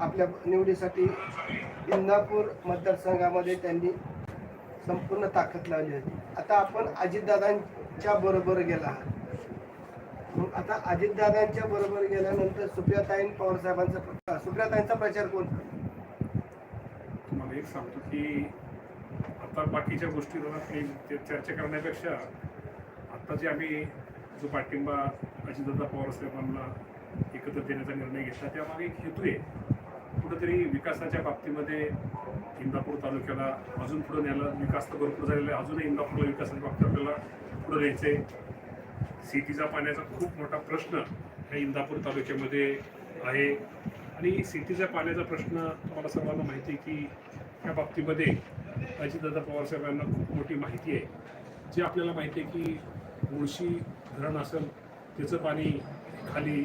आपल्या निवडीसाठी इंदापूर मतदारसंघामध्ये त्यांनी संपूर्ण ताकद लावली होती. आता आपण अजितदादांच्या बरोबर गेला आहात. मग आता अजितदादांच्या बरोबर गेल्यानंतर सुप्रियाताईन पवारसाहेबांचा प्रचार. सुप्रियाताईंचा प्रचार कोण तुम्हाला एक सांगतो की आता बाकीच्या गोष्टी चर्चा करण्यापेक्षा आता जे आम्ही जो पाठिंबा अजितदादा पवारसाहेबांना एकत्र देण्याचा निर्णय घेतला त्यामागे एक हेतू आहे. कुठंतरी विकासाच्या बाबतीमध्ये इंदापूर तालुक्याला अजून पुढे न्यायला विकास तर भरपूर झालेला आहे. अजूनही इंदापूरला विकासाच्या बाबतीत आपल्याला पुढे न्यायचं आहे सिटीचा पाण्याचा खूप मोठा प्रश्न ह्या इंदापूर तालुक्यामध्ये आहे. आणि सिटीच्या पाण्याचा प्रश्न तुम्हाला सर्वांना माहिती आहे की ह्या बाबतीमध्ये अजितदादा पवारसाहेबांना खूप मोठी माहिती आहे. जी आपल्याला माहिती आहे की मुळशी धरण असेल त्याचं पाणी खाली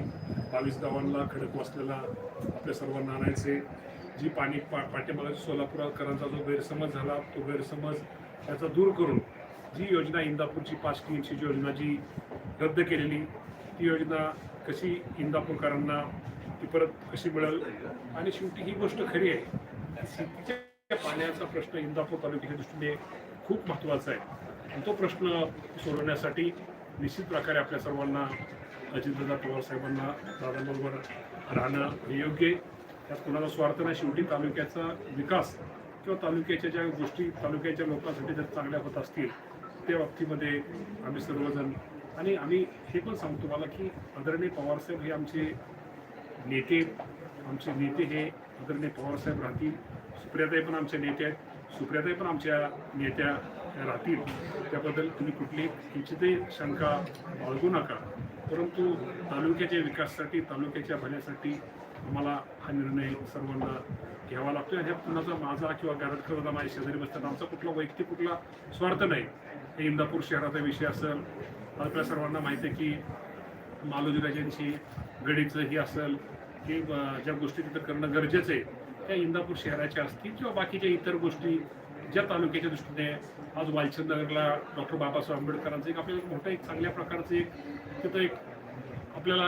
बावीस गावांना खडक वाचलेला आपल्या सर्वांना आणायचे जी पाणी पा पाठीमागे सोलापूरकरांचा जो गैरसमज झाला तो गैरसमज त्याचा दूर करून जी योजना इंदापूरची पाच टीमची योजना जी रद्द केलेली ती योजना कशी इंदापूरकरांना ती परत कशी मिळेल? आणि शेवटी ही गोष्ट खरी आहे. शेतीच्या पाण्याचा प्रश्न इंदापूर तालुक्याच्या दृष्टीने खूप महत्त्वाचा आहे. आणि तो प्रश्न सोडवण्यासाठी निश्चित प्रकारे आपल्या सर्वांना अजितदादा पवार साहेबांना दादांबरोबर राहणं हे योग्य आहे. त्यात कोणाचा स्वार्थ नाही शेवटी तालुक्याचा विकास किंवा तालुक्याच्या ज्या गोष्टी तालुक्याच्या लोकांसाठी जर चांगल्या होत असतील त्या बाबतीमध्ये आम्ही सर्वजण आणि आम्ही हे पण सांगतो मला की आदरणीय पवारसाहेब हे आमचे नेते आमचे नेते हे आदरणीय पवारसाहेब राहतील. सुप्रियाताई पण आमचे नेते आहेत. सुप्रियाताई पण आमच्या नेत्या राहतील. त्याबद्दल तुम्ही कुठली किंचितही शंका बाळगू नका. परंतु तालुक्याच्या विकासासाठी तालुक्याच्या भल्यासाठी आम्हाला हा निर्णय सर्वांना घ्यावा लागतो आणि ह्या कुणाचा माझा किंवा गारटकरचा माझ्या शेजारी बसतात आमचा कुठला वैयक्तिक कुठला स्वार्थ नाही. हे इंदापूर शहराचा विषय असेल आपल्या सर्वांना माहिती आहे की मालोजीराजांची गडीचं ही असेल की ज्या गोष्टी तिथं करणं गरजेचं आहे त्या इंदापूर शहराच्या असतील किंवा बाकीच्या इतर गोष्टी ज्या तालुक्याच्या दृष्टीने आज वालचंद नगरला डॉक्टर बाबासाहेब आंबेडकरांचं एक आपल्याला मोठं एक चांगल्या प्रकारचं एक तिथं एक आपल्याला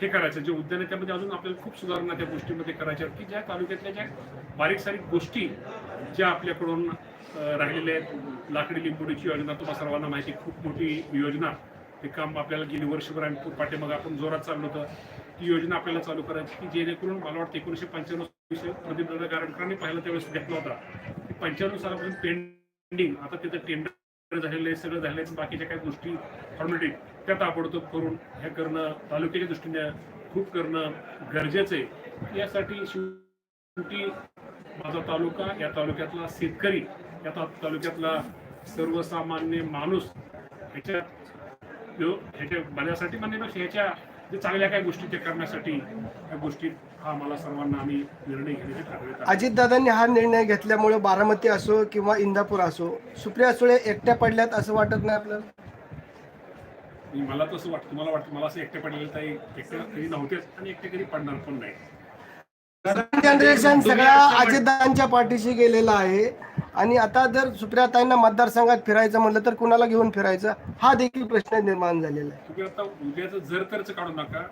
हे करायचं जे उद्यान आहे त्यामध्ये अजून आपल्याला खूप सुधारणा त्या गोष्टीमध्ये करायच्या की ज्या तालुक्यातल्या ज्या बारीक सारीक गोष्टी ज्या आपल्याकडून राहिलेल्या आहेत लाकडी लिंबोडीची योजना तुम्हाला सर्वांना माहिती आहे, खूप मोठी योजना हे काम आपल्याला गेली वर्षभर आम्ही मग आपण जोरात चाललो होतं. ती योजना आपल्याला चालू करायची की जेणेकरून मला वाटतं एकोणीसशे पंच्याण्णव विषय प्रदीपदादा गारटकरांनी त्यावेळेस घेतला होता. पंच्याण्णव सालापासून पेंडिंग आता तिथं टेंडर झालेलं आहे सगळं झालेलं आहे बाकीच्या काही गोष्टी फॉर्मॅलिटी त्या ताबडतोब करून हे करणं तालुक्याच्या दृष्टीने खूप करणं गरजेचं आहे. यासाठी शेवटी माझा तालुका या तालुक्यातला शेतकरी या तालुक्यातला सर्वसामान्य माणूस ह्याच्यात ह्याच्या बऱ्यासाठी म्हणण्यापेक्षा ह्याच्या जे चांगल्या काही गोष्टी ते करण्यासाठी या गोष्टीत हा मला सर्वांना आम्ही निर्णय घेण्याचे ठरवत आहे. अजितदादांनी हा निर्णय घेतल्यामुळे बारामती असो किंवा इंदापूर असो सुप्रिया सुळे एकट्या पडल्यात असं वाटत नाही आपल्याला? मला तसं वाटतं तुम्हाला वाटतं मला असं एकटे पडलेलं काही एकटे कधी नव्हतेच आणि एकटे कधी पडणार पण नाही. जनरेशन सगळ्या अजितदादांच्या पाठीशी गेलेला आहे. आणि आता जर सुप्रियाताईंना मतदारसंघात फिरायचं म्हटलं तर कुणाला घेऊन फिरायचं? हा देखील प्रश्न निर्माण झालेला आहे. तुम्ही आता उद्याचं जर तरच काढू नका.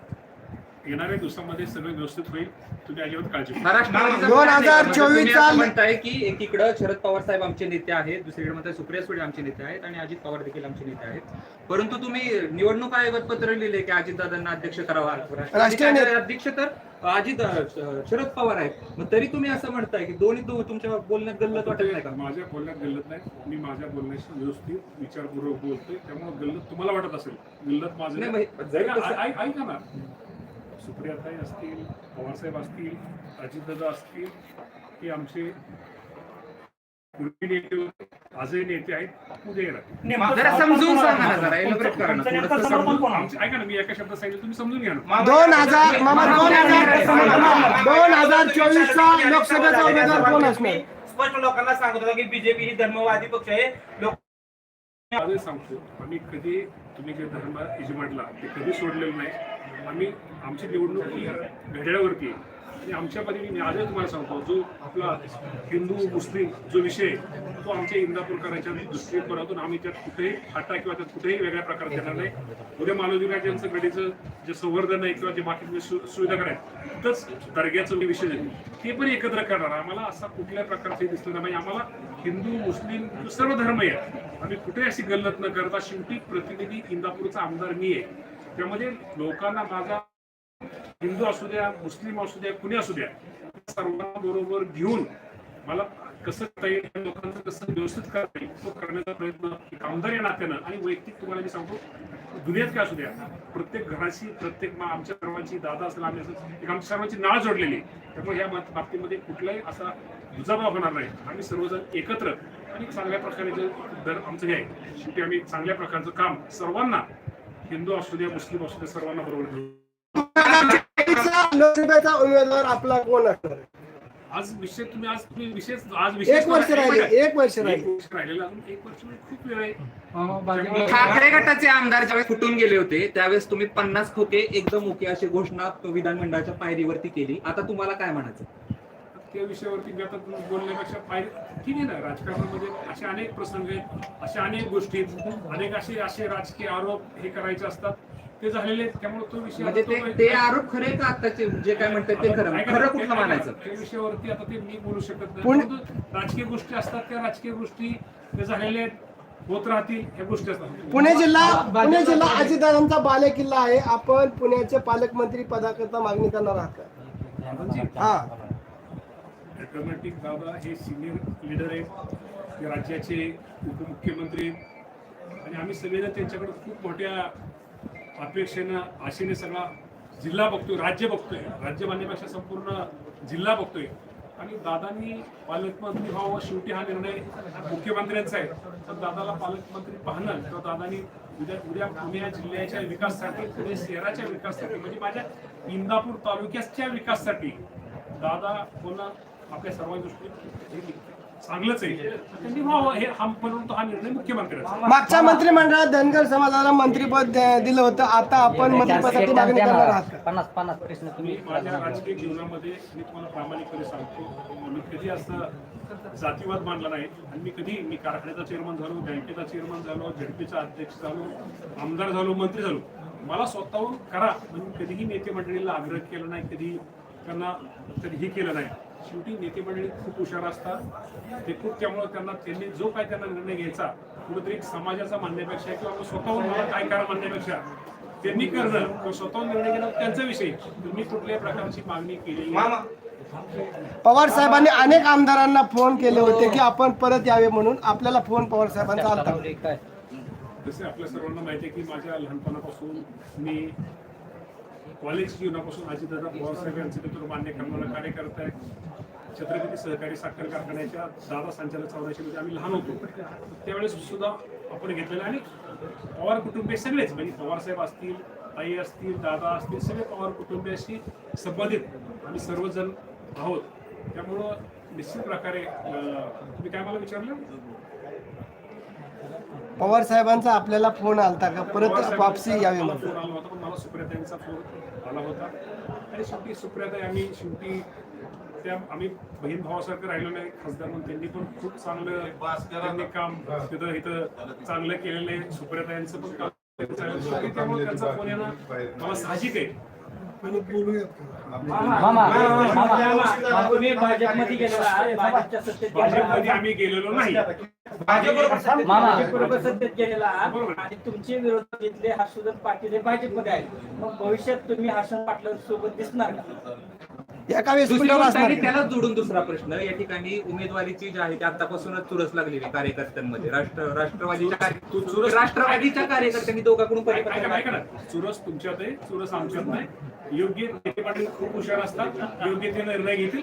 येणाऱ्या दिवसामध्ये सगळं व्यवस्थित होईल. तुम्ही अजिबात काळजी करू नका. महाराष्ट्रामध्ये दोन जर हजार चोवीस तुम्ही असं साल- म्हणताय की एकीकडं शरद पवार साहेब आमचे नेते आहेत दुसरीकडे म्हणताय सुप्रिया सुळे आमचे नेते आहेत आणि अजित पवार देखील आमचे नेते आहेत. परंतु तुम्ही निवडणूक आयोगात पत्र लिहिले की अजितदादांना अध्यक्ष करावा राष्ट्रीय नेते- अध्यक्ष तर अजित शरद पवार आहेत. मग तरी तुम्ही असं म्हणताय की दोन्ही दो- तुमच्या बोलण्यात गल्लत वाटत नाही का? माझ्या बोलण्यात गल्लत नाही मी माझ्या बोलण्याशी व्यवस्थित विचारपूर्वक बोलतोय. त्यामुळे गल्लत तुम्हाला वाटत असेल. गल्लत माझं ऐका ना. सुप्रियाताई असतील पवारसाहेब असतील अजितदादा असतील हे आमचे पूर्वी नेते होते आजही नेते आहेत जरा समजून सांगा ना जरा एलिब्रेट करा ना तुमचं थोडंसं नेमकं समजून समोर कोण आहे? आमचे- ऐका ना मी एका शब्दात सांगितलं तुम्ही समजून घ्या ना. दोन हजार मामा दोन हजार दोन हजार चोवीस चा लोकसभेचा उमेदवार कोण असणार? स्पष्ट लोकांना सांगत होता की बीजेपी ही धर्मवादी पक्ष आहे. लोक आजही सांगतो आम्ही कधी तुम्ही जे धर्म इजमडला ते कधी सोडलेलं नाही. आम्ही आमची निवडणूक ही घड्याळावरती आहे. आणि आमच्या परीने मी आजही तुम्हाला सांगतो जो आपला हिंदू मुस्लिम जो विषय आहे, तो आमच्या इंदापूरकरांच्या दृष्टिकोनातून आम्ही त्यात कुठेही फाटा किंवा त्यात कुठेही वेगळ्या प्रकारे देणार नाही. उद्या मालवजीराजांचं गडीचं जे संवर्धन आहे किंवा जे बाकीचे सु सुविधा करायचं तरच दर्ग्याचं विषय ते पण एकत्र करणार. आम्हाला असा कुठल्या प्रकारचे दिसलं नाही. म्हणजे आम्हाला हिंदू मुस्लिम सर्व धर्म आहे आम्ही कुठे अशी गल्लत न करता शेवटी प्रतिनिधी इंदापूरचा आमदार मी आहे. त्यामध्ये लोकांना माझा हिंदू असू द्या मुस्लिम असू द्या कुणी असू द्या सर्वांना बरोबर घेऊन मला कसं करता येईल लोकांचं कसं व्यवस्थित करता येईल तो करण्याचा प्रयत्न कामदार या नात्यानं आणि वैयक्तिक तुम्हाला मी सांगतो दुनियात काय असू द्या प्रत्येक घराशी प्रत्येक मा- आमच्या सर्वांची दादा असेल आम्ही असेल एक आमच्या सर्वांची नाळ जोडलेली त्यामुळे या बाबतीमध्ये कुठलाही असा दुजाभाव होणार नाही. आम्ही सर्वजण एकत्र आणि चांगल्या प्रकारे जे दर आमचं हे आहे शेवटी आम्ही चांगल्या प्रकारचं काम सर्वांना हिंदू असू द्या मुस्लिम असू द्या सर्वांना बरोबर घेऊ लोकसभेचा उमेदवार आपला कोण असणार? आहे? आज विषय तुम्ही आज तुम्ही विशेष आज विशेष एक वर्ष राहिले एक वर्ष एक राहिले. वर्ष राहिलेलं अजून एक वर्ष म्हणजे खूप वेळ आहे. ठाकरे गटाचे आमदार ज्यावेळेस फुटून गेले होते त्यावेळेस तुम्ही पन्नास खोके एकदम ओके अशी घोषणा विधानमंडळाच्या पायरीवरती केली. आता तुम्हाला काय म्हणायचं? त्या विषयावरती मी आता तुम्ही बोलण्यापेक्षा पाहिजे ठीक आहे ना राजकारणामध्ये असे अनेक प्रसंग आहेत अशा अनेक गोष्टी आहेत अनेक असे असे राजकीय आरोप हे करायचे असतात. ते झालेले आहेत त्यामुळे तो विषय म्हणजे ते आरोप खरे का आताचे जे काय म्हणतात ते खरं. खरं कुठलं मानायचं त्या विषयावरती आता ते मी बोलू शकत नाही. पुणे- परंतु राजकीय गोष्टी असतात त्या राजकीय गोष्टी ते झालेले आहेत होत राहतील ह्या गोष्टी असतात पुणे जिल्हा पुणे जिल्हा अजितदादांचा बाले किल्ला आहे. आपण पुण्याचे पालकमंत्री पदाकरता मागणी करणार आहात का? हा. कर्नाटिक दादा हे सिनियर लीडर आहेत. ते राज्याचे उपमुख्यमंत्री आहेत. आणि आम्ही सगळेजण त्यांच्याकडे खूप मोठ्या अपेक्षेनं आशेने सगळा जिल्हा बघतोय राज्य बघतोय. राज्य मान्यपेक्षा संपूर्ण जिल्हा बघतोय. आणि दादांनी पालकमंत्री व्हावं शेवटी हा निर्णय मुख्यमंत्र्यांचा आहे. तर दादाला पालकमंत्री पाहणं किंवा दादांनी उद्या उद्या पुणे या जिल्ह्याच्या विकासासाठी पुणे शहराच्या विकासासाठी म्हणजे माझ्या इंदापूर तालुक्याच्या विकासासाठी दादा कोण आपल्या सर्वांच्या दृष्टीने चांगलंच आहे. त्यांनी व्हावं हे हा परंतु हा निर्णय मुख्यमंत्र्यांचा मागच्या मंत्रिमंडळात धनगर समाजाला मंत्रिपद दिलं होतं. आता आपण मंत्रिपदाची मागणी करणार आहात का? पन्नास पन्नास प्रश्न मी तुम्ही माझ्या राजकीय जीवनामध्ये मी तुम्हाला प्रामाणिकपणे सांगतो मी कधी असं जातीवाद मानला नाही आणि मी कधी मी कारखान्याचा चेअरमन झालो बँकेचा चेअरमन झालो झडपीचा अध्यक्ष झालो आमदार झालो मंत्री झालो. मला स्वतःहून करा म्हणजे कधीही नेते मंडळीला आग्रह केला नाही कधी त्यांना कधीही केलं नाही. शेवटी नेते मंडळी खूप हुशार असतात. ते खूप त्यामुळे त्यांना त्यांनी जो काय त्यांना निर्णय घ्यायचा कुठेतरी समाजाचा म्हणण्यापेक्षा किंवा मग स्वतःहून मला काय करा म्हणण्यापेक्षा त्यांनी करणं किंवा स्वतःहून निर्णय घेणं त्यांचा विषय तुम्ही कुठल्याही प्रकारची मागणी केलेली नाही. पवार साहेबांनी अनेक आमदारांना फोन केले होते की आपण परत यावे म्हणून. आपल्याला फोन पवार साहेबांचा आलता. काय? जसे आपल्या सर्वांना माहिती आहे की माझ्या लहानपणापासून मी कॉलेज जीवनापासून अजितदादा पवारसाहेब यांचे नेतृत्व मान्य करणारा कार्यकर्ता आहे. छत्रपती सहकारी साखर कारखान्याच्या दादा संचालक चौदाशेमध्ये आम्ही लहान होतो. त्यावेळेस सुद्धा आपण घेतलेलं आणि पवार कुटुंबीय सगळेच म्हणजे पवारसाहेब असतील आई असतील दादा असतील सगळे पवार कुटुंबियाशी संबंधित आम्ही सर्वजण आहोत. त्यामुळं निश्चित प्रकारे तुम्ही काय मला विचारलं? पवार साहेबांचा आपल्याला फोन आलता का? परत वापसी यावी मला फोन आला होता पण मला सुप्रियाताईंचा फोन आला होता. आणि शेवटी सुप्रियाताई आम्ही शेवटी त्या आम्ही बहीण भावासारखं राहिलो नाही खासदार म्हणून त्यांनी पण खूप चांगलं त्यांनी काम तिथं इथं चांगलं केलेलं आहे. सुप्रियाताईंचं पण काम चांगलं. शेवटी त्यामुळे त्यांचा फोन येणं मला साहजिक आहे. मामा. मामा. तुम्ही भाजपमध्ये गेलेला आहात, भाजपच्या सत्तेत गेलेला आहात. भाजपमध्ये आम्ही गेलेलो नाही. भाजपबरोबर सत्तेत- मामा. भाजपबरोबर सत्तेत गेलेला आहात बरोबर. आणि तुमचे विरोधात घेतले हर्षवर्धन पाटील हे भाजपमध्ये आहेत. मग भविष्यात तुम्ही हर्षवर्धन पाटलांसोबत दिसणार का? एका वेळेस दुसरी जोडून दुसरा प्रश्न या ठिकाणी उमेदवारीची जी आहे ती आतापासूनच चुरस लागलेली आहे कार्यकर्त्यांमध्ये राष्ट्र राष्ट्रवादीच्या कार्य- राष्ट्रवादीच्या कार्यकर्त्यांनी दोघांकडून ऐका- चुरस तुमच्यात आहे चुरस आमच्यात नाही योग्य पाटील खूप हुशार असतात योग्य ते निर्णय घेतील